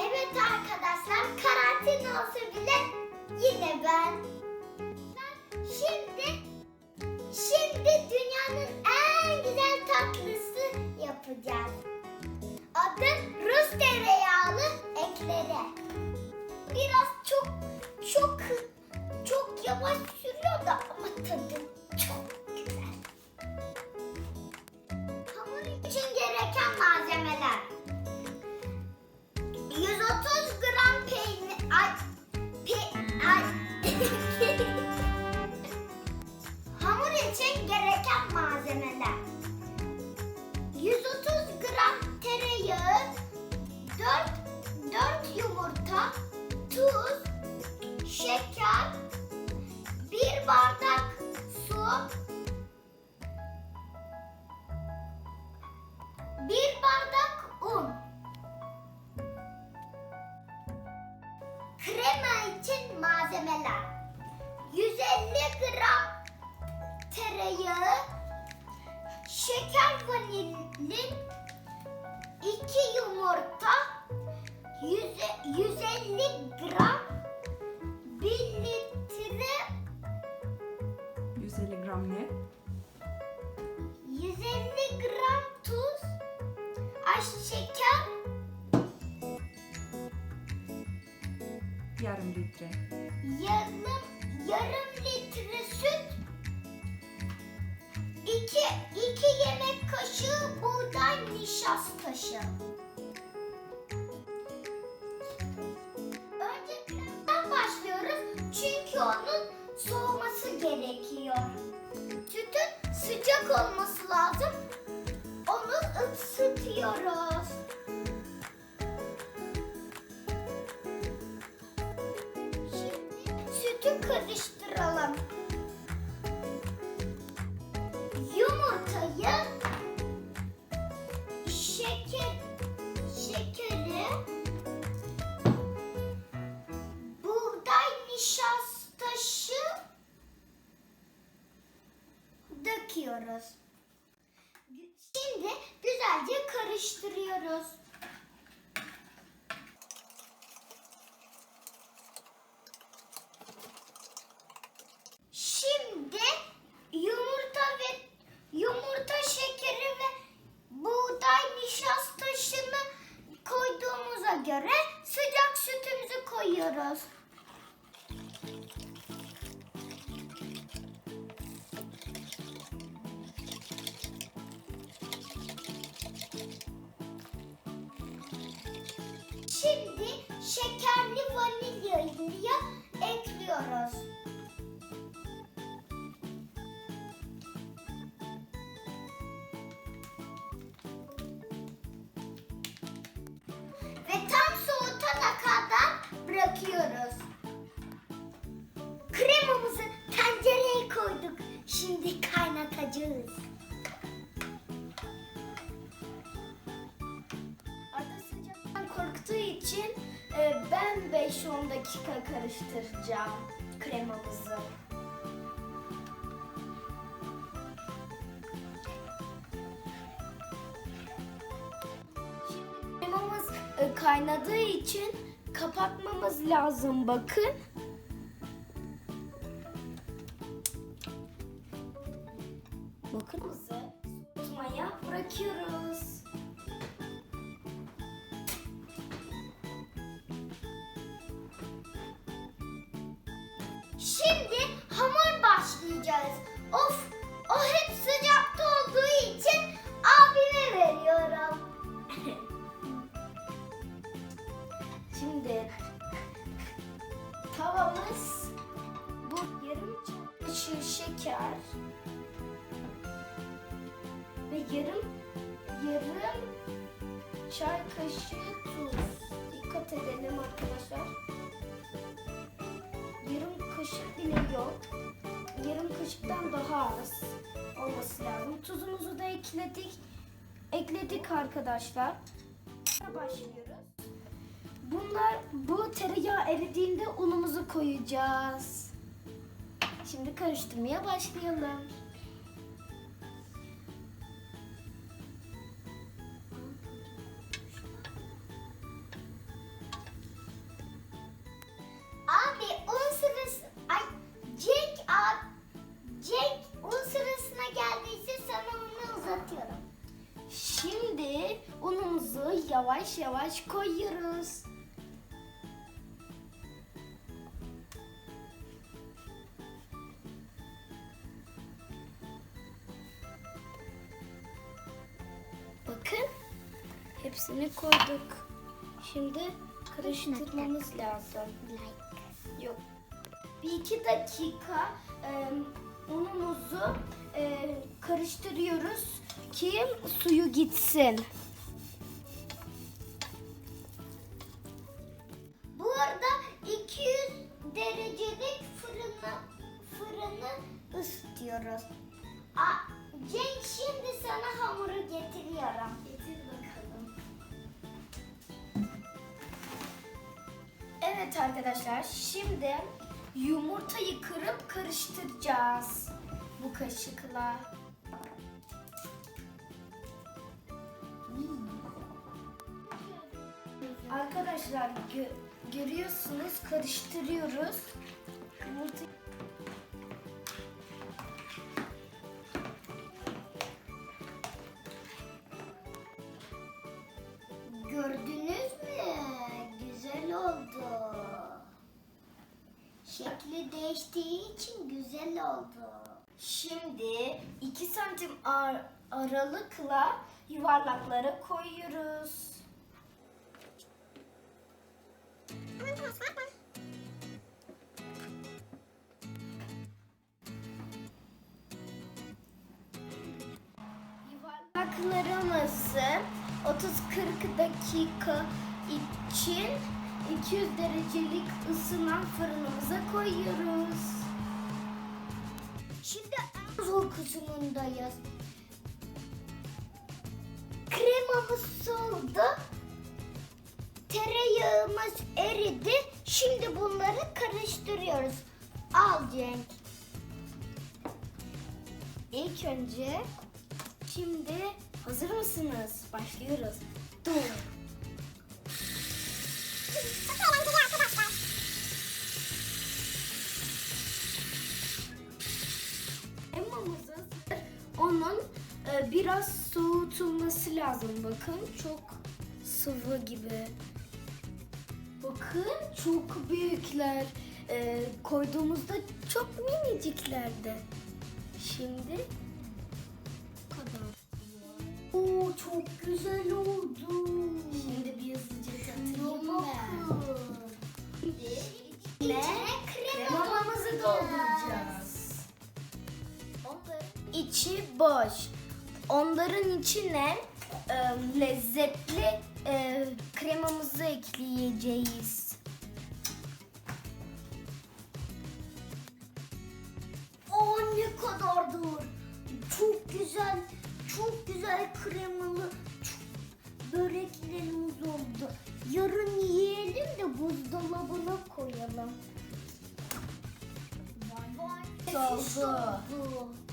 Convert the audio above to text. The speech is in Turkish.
Evet arkadaşlar karantina olsa bile yine ben. Şimdi şimdi dünyanın en güzel tatlısı yapacağız. Adı Rus tereyağlı ekleri. Biraz ay şeker, Yarım litre. yarım yarım litre süt, 2 2 yemek kaşığı buğday nişastası. Önce kremden başlıyoruz çünkü onun soğuması gerekiyor. Sütün sıcak olması lazım. Şimdi sütü karıştıralım. Yumurtayı, şeker, şekeri, buğday nişastası döküyoruz. Şimdi güzelce karıştırıyoruz. Şimdi yumurta ve yumurta şekeri ve buğday nişastasını koyduğumuza göre sıcak sütümüzü koyuyoruz. Şimdi şekerli vanilyayı ekliyoruz. Ve tam soğutana kadar bırakıyoruz. Kremamızı tencereye koyduk. Şimdi kaynatacağız. İçin e, ben 5-10 dakika karıştıracağım kremamızı. Kremamız e, kaynadığı için kapatmamız lazım bakın. Bakın soğutmaya bırakıyoruz. Şimdi hamur başlayacağız. Of, o hep sıcakta olduğu için abime veriyorum. Şimdi tavamız bu yarım çay kaşığı şeker ve yarım yarım çay kaşığı tuz. Dikkat edelim arkadaşlar. Kaşık bile yok. Yarım kaşıktan daha az olması lazım. Tuzumuzu da ekledik. Ekledik arkadaşlar. Başlıyoruz. Bunlar bu tereyağı eridiğinde unumuzu koyacağız. Şimdi karıştırmaya başlayalım. Yavaş koyuyoruz. Bakın hepsini koyduk. Şimdi karıştırmamız lazım. Yok. Bir iki dakika e, unumuzu e, karıştırıyoruz ki suyu gitsin. Isıtıyoruz. Aa, Cenk şimdi sana hamuru getiriyorum. Getir bakalım. Evet arkadaşlar şimdi yumurtayı kırıp karıştıracağız bu kaşıkla. Arkadaşlar gö- görüyorsunuz karıştırıyoruz. Yumurta Şekli değiştiği için güzel oldu. Şimdi 2 santim ar- aralıkla yuvarlaklara koyuyoruz. Yuvarlaklarımızı 30-40 dakika için 200 derecelik ısınan fırınımıza koyuyoruz. Şimdi en zor kısmındayız. Kremamız soğudu. Tereyağımız eridi. Şimdi bunları karıştırıyoruz. Al Cenk. İlk önce şimdi hazır mısınız? Başlıyoruz. Dur. Onun e, biraz soğutulması lazım. Bakın çok sıvı gibi. Bakın çok büyükler. E, koyduğumuzda çok miniciklerdi. Şimdi bu kadar. Oo çok güzel oldu. Şimdi İçine krema kremamızı dolduracağız. İçi boş. Onların içine e, lezzetli e, kremamızı ekleyeceğiz. Aa ne kadar doğru. Çok güzel, çok güzel kremalı böreklerimiz oldu. Yarın yiyelim de buzdolabına koyalım. Vay vay. Oldu. oldu.